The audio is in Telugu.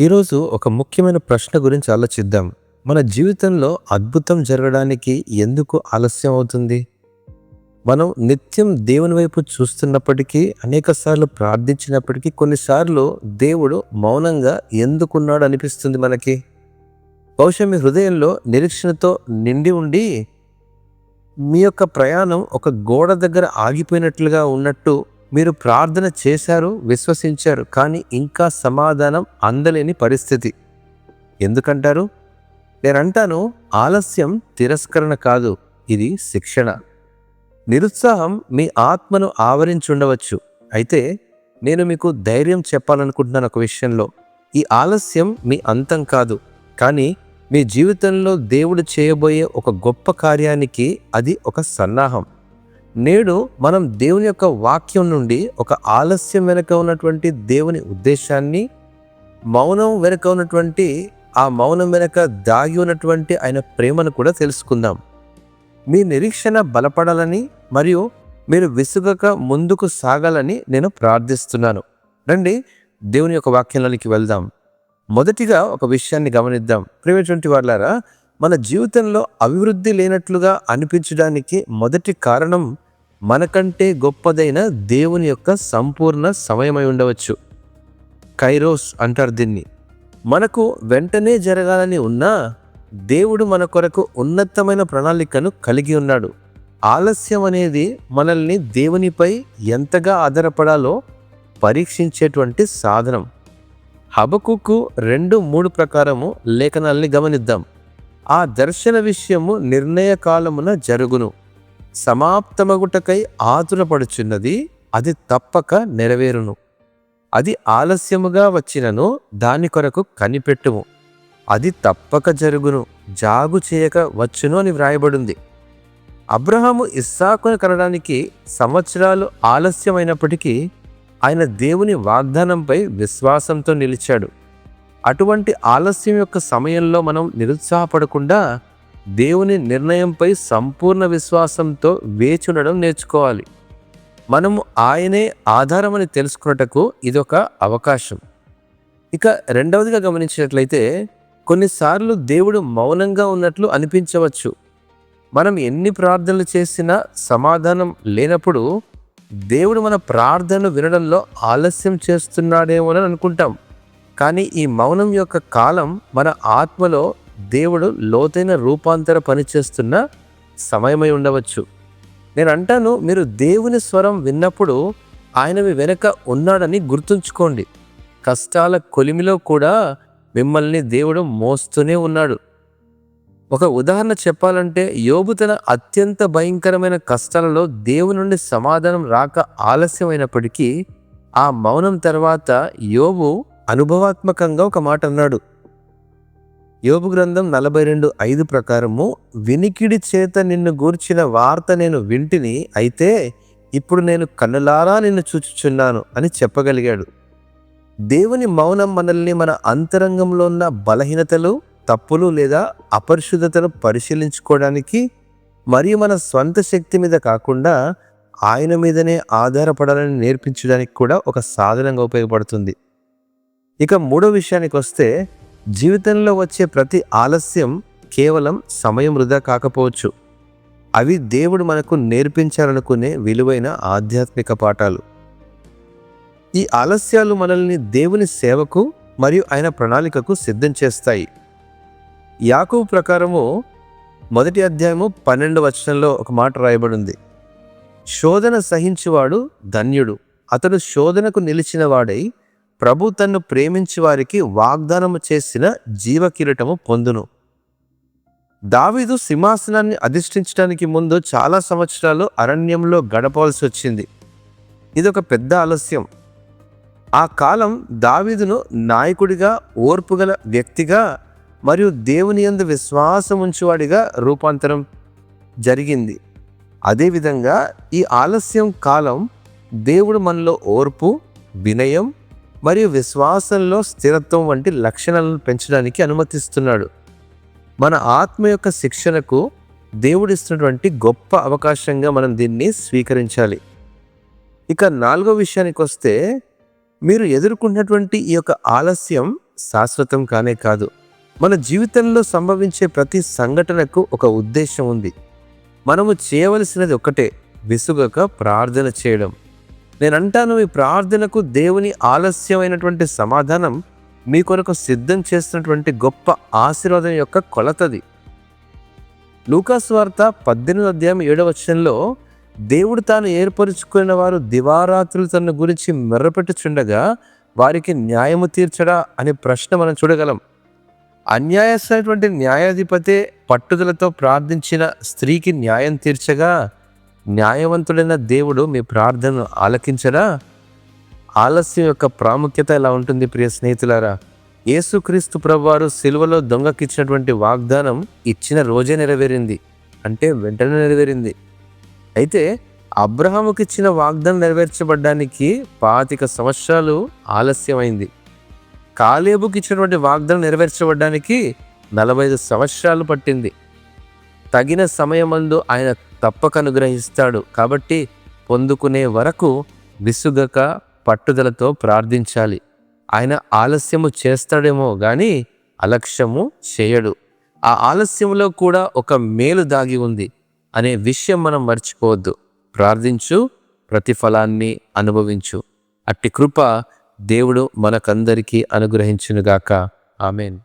ఈరోజు ఒక ముఖ్యమైన ప్రశ్న గురించి ఆలోచిద్దాం. మన జీవితంలో అద్భుతం జరగడానికి ఎందుకు ఆలస్యం అవుతుంది? మనం నిత్యం దేవుని వైపు చూస్తున్నప్పటికీ అనేకసార్లు ప్రార్థించినప్పటికీ కొన్నిసార్లు దేవుడు మౌనంగా ఎందుకున్నాడు అనిపిస్తుంది మనకి? బహుశా మీ హృదయంలో నిరీక్షణతో నిండి ఉండి మీ యొక్క ప్రయాణం ఒక గోడ దగ్గర ఆగిపోయినట్లుగా ఉన్నట్టు మీరు ప్రార్థన చేశారు విశ్వసించారు కానీ ఇంకా సమాధానం అందలేని పరిస్థితి. ఎందుకంటారు? నేనంటాను ఆలస్యం తిరస్కరణ కాదు ఇది శిక్షణ. నిరుత్సాహం మీ ఆత్మను ఆవరించి ఉండవచ్చు. అయితే నేను మీకు ధైర్యం చెప్పాలనుకుంటున్నాను ఒక విషయంలో. ఈ ఆలస్యం మీ అంతం కాదు కానీ మీ జీవితంలో దేవుడు చేయబోయే ఒక గొప్ప కార్యానికి అది ఒక సన్నాహం. నేడు మనం దేవుని యొక్క వాక్యం నుండి ఒక ఆలస్యం వెనుక ఉన్నటువంటి దేవుని ఉద్దేశాన్ని మౌనం వెనుక ఉన్నటువంటి ఆ మౌనం వెనుక దాగి ఉన్నటువంటి ఆయన ప్రేమను కూడా తెలుసుకుందాం. మీ నిరీక్షణ బలపడాలని మరియు మీరు విసుగక ముందుకు సాగాలని నేను ప్రార్థిస్తున్నాను. రండి దేవుని యొక్క వాక్యంలోనికి వెళ్దాం. మొదటిగా ఒక విషయాన్ని గమనిద్దాం. ప్రేమటువంటి వాళ్ళారా మన జీవితంలో అభివృద్ధి లేనట్లుగా అనిపించడానికి మొదటి కారణం మనకంటే గొప్పదైన దేవుని యొక్క సంపూర్ణ సమయమై ఉండవచ్చు. కైరోస్ అంటారు దీన్ని. మనకు వెంటనే జరగాలని ఉన్నా దేవుడు మన కొరకు ఉన్నతమైన ప్రణాళికను కలిగి ఉన్నాడు. ఆలస్యం అనేది మనల్ని దేవునిపై ఎంతగా ఆధారపడాలో పరీక్షించేటువంటి సాధనం. హబకుకు రెండు మూడు ప్రకారము లేఖనాల్ని గమనిద్దాం. ఆ దర్శన విషయము నిర్ణయ కాలమున జరుగును. సమాప్తమగుటకై ఆతురపడుచున్నది అది తప్పక నెరవేరును. అది ఆలస్యముగా వచ్చినను దాని కొరకు కనిపెట్టుము. అది తప్పక జరుగును జాగు చేయక వచ్చును అని వ్రాయబడింది. అబ్రహాము ఇస్సాకును కనడానికి సంవత్సరాలు ఆలస్యమైనప్పటికీ ఆయన దేవుని వాగ్దానంపై విశ్వాసంతో నిలిచాడు. అటువంటి ఆలస్యం యొక్క సమయంలో మనం నిరుత్సాహపడకుండా దేవుని నిర్ణయంపై సంపూర్ణ విశ్వాసంతో వేచుండడం నేర్చుకోవాలి. మనము ఆయనే ఆధారమని తెలుసుకున్నటకు ఇదొక అవకాశం. ఇక రెండవదిగా గమనించినట్లయితే కొన్నిసార్లు దేవుడు మౌనంగా ఉన్నట్లు అనిపించవచ్చు. మనం ఎన్ని ప్రార్థనలు చేసినా సమాధానం లేనప్పుడు దేవుడు మన ప్రార్థనలు వినడంలో ఆలస్యం చేస్తున్నాడేమోనని అనుకుంటాం. కానీ ఈ మౌనం యొక్క కాలం మన ఆత్మలో దేవుడు లోతైన రూపాంతర పనిచేస్తున్న సమయమై ఉండవచ్చు. నేను అంటాను మీరు దేవుని స్వరం విన్నప్పుడు ఆయన మీ వెనక ఉన్నాడని గుర్తుంచుకోండి. కష్టాల కొలిమిలో కూడా మిమ్మల్ని దేవుడు మోస్తూనే ఉన్నాడు. ఒక ఉదాహరణ చెప్పాలంటే యోబు తన అత్యంత భయంకరమైన కష్టాలలో దేవుని నుండి సమాధానం రాక ఆలస్యమైనప్పటికీ ఆ మౌనం తర్వాత యోబు అనుభవాత్మకంగా ఒక మాట అన్నాడు. యోబు గ్రంథం నలభై రెండు ఐదు ప్రకారము వినికిడి చేత నిన్ను గూర్చిన వార్త నేను వింటిని అయితే ఇప్పుడు నేను కన్నులారా నిన్ను చూచుచున్నాను అని చెప్పగలిగాడు. దేవుని మౌనం మనల్ని మన అంతరంగంలో ఉన్న బలహీనతలు తప్పులు లేదా అపరిశుద్ధతను పరిశీలించుకోవడానికి మరియు మన స్వంత శక్తి మీద కాకుండా ఆయన మీదనే ఆధారపడాలని నేర్పించడానికి కూడా ఒక సాధనంగా ఉపయోగపడుతుంది. ఇక మూడో విషయానికి వస్తే జీవితంలో వచ్చే ప్రతి ఆలస్యం కేవలం సమయం వృధా కాకపోవచ్చు. అవి దేవుడు మనకు నేర్పించాలనుకునే విలువైన ఆధ్యాత్మిక పాఠాలు. ఈ ఆలస్యాలు మనల్ని దేవుని సేవకు మరియు ఆయన ప్రణాళికకు సిద్ధం చేస్తాయి. యాకూబ్ ప్రకారము మొదటి అధ్యాయము పన్నెండు వచనంలో ఒక మాట రాయబడింది. శోధన సహించువాడు ధన్యుడు. అతడు శోధనకు నిలిచిన వాడై ప్రభు తన్ను ప్రేమించి వారికి వాగ్దానము చేసిన జీవకిరీటము పొందును. దావీదు సింహాసనాన్ని అధిష్ఠించడానికి ముందు చాలా సంవత్సరాలు అరణ్యంలో గడపవలసి వచ్చింది. ఇది ఒక పెద్ద ఆలస్యం. ఆ కాలం దావీదును నాయకుడిగా ఓర్పుగల వ్యక్తిగా మరియు దేవుని యందు విశ్వాసం ఉంచువాడిగా రూపాంతరం జరిగింది. అదేవిధంగా ఈ ఆలస్యం కాలం దేవుడు మనలో ఓర్పు వినయం మరియు విశ్వాసంలో స్థిరత్వం వంటి లక్షణాలను పెంచడానికి అనుమతిస్తున్నాడు. మన ఆత్మ యొక్క శిక్షణకు దేవుడిస్తున్నటువంటి గొప్ప అవకాశంగా మనం దీన్ని స్వీకరించాలి. ఇక నాలుగో విషయానికి వస్తే మీరు ఎదుర్కొన్నటువంటి ఈ యొక్క ఆలస్యం శాశ్వతం కానే కాదు. మన జీవితంలో సంభవించే ప్రతి సంఘటనకు ఒక ఉద్దేశం ఉంది. మనము చేయవలసినది ఒకటే విసుగక ప్రార్థన చేయడం. నేను అంటాను మీ ప్రార్థనకు దేవుని ఆలస్యమైనటువంటి సమాధానం మీ కొరకు సిద్ధం చేస్తున్నటువంటి గొప్ప ఆశీర్వాదం యొక్క కొలతది. లూకాస్ వార్త పద్దెనిమిది అధ్యాయం ఏడవచనంలో దేవుడు తాను ఏర్పరుచుకున్న వారు దివారాత్రులు తన గురించి మెర్రపెట్టుచుండగా వారికి న్యాయము తీర్చడా అనే ప్రశ్న మనం చూడగలం. అన్యాయమైనటువంటి న్యాయాధిపతే పట్టుదలతో ప్రార్థించిన స్త్రీకి న్యాయం తీర్చగా న్యాయవంతుడైన దేవుడు మీ ప్రార్థనను ఆలకించరా? ఆలస్యం యొక్క ప్రాముఖ్యత ఎలా ఉంటుంది ప్రియ స్నేహితులారా? యేసుక్రీస్తు ప్రభువారు సిలువలో దొంగకిచ్చినటువంటి వాగ్దానం ఇచ్చిన రోజే నెరవేరింది. అంటే వెంటనే నెరవేరింది. అయితే అబ్రహాముకి ఇచ్చిన వాగ్దానం నెరవేర్చబడ్డానికి పాతిక సంవత్సరాలు ఆలస్యమైంది. కాలేబుకి ఇచ్చినటువంటి వాగ్దానం నెరవేర్చబడ్డానికి నలభై ఐదు సంవత్సరాలు పట్టింది. తగిన సమయమందు ఆయన తప్పక అనుగ్రహిస్తాడు. కాబట్టి పొందుకునే వరకు విసుగక పట్టుదలతో ప్రార్థించాలి. ఆయన ఆలస్యము చేస్తాడేమో కానీ అలక్ష్యము చేయడు. ఆ ఆలస్యంలో కూడా ఒక మేలు దాగి ఉంది అనే విషయం మనం మర్చిపోవద్దు. ప్రార్థించు ప్రతిఫలాన్ని అనుభవించు. అట్టి కృప దేవుడు మనకందరికీ అనుగ్రహించునుగాక. ఆమెన్.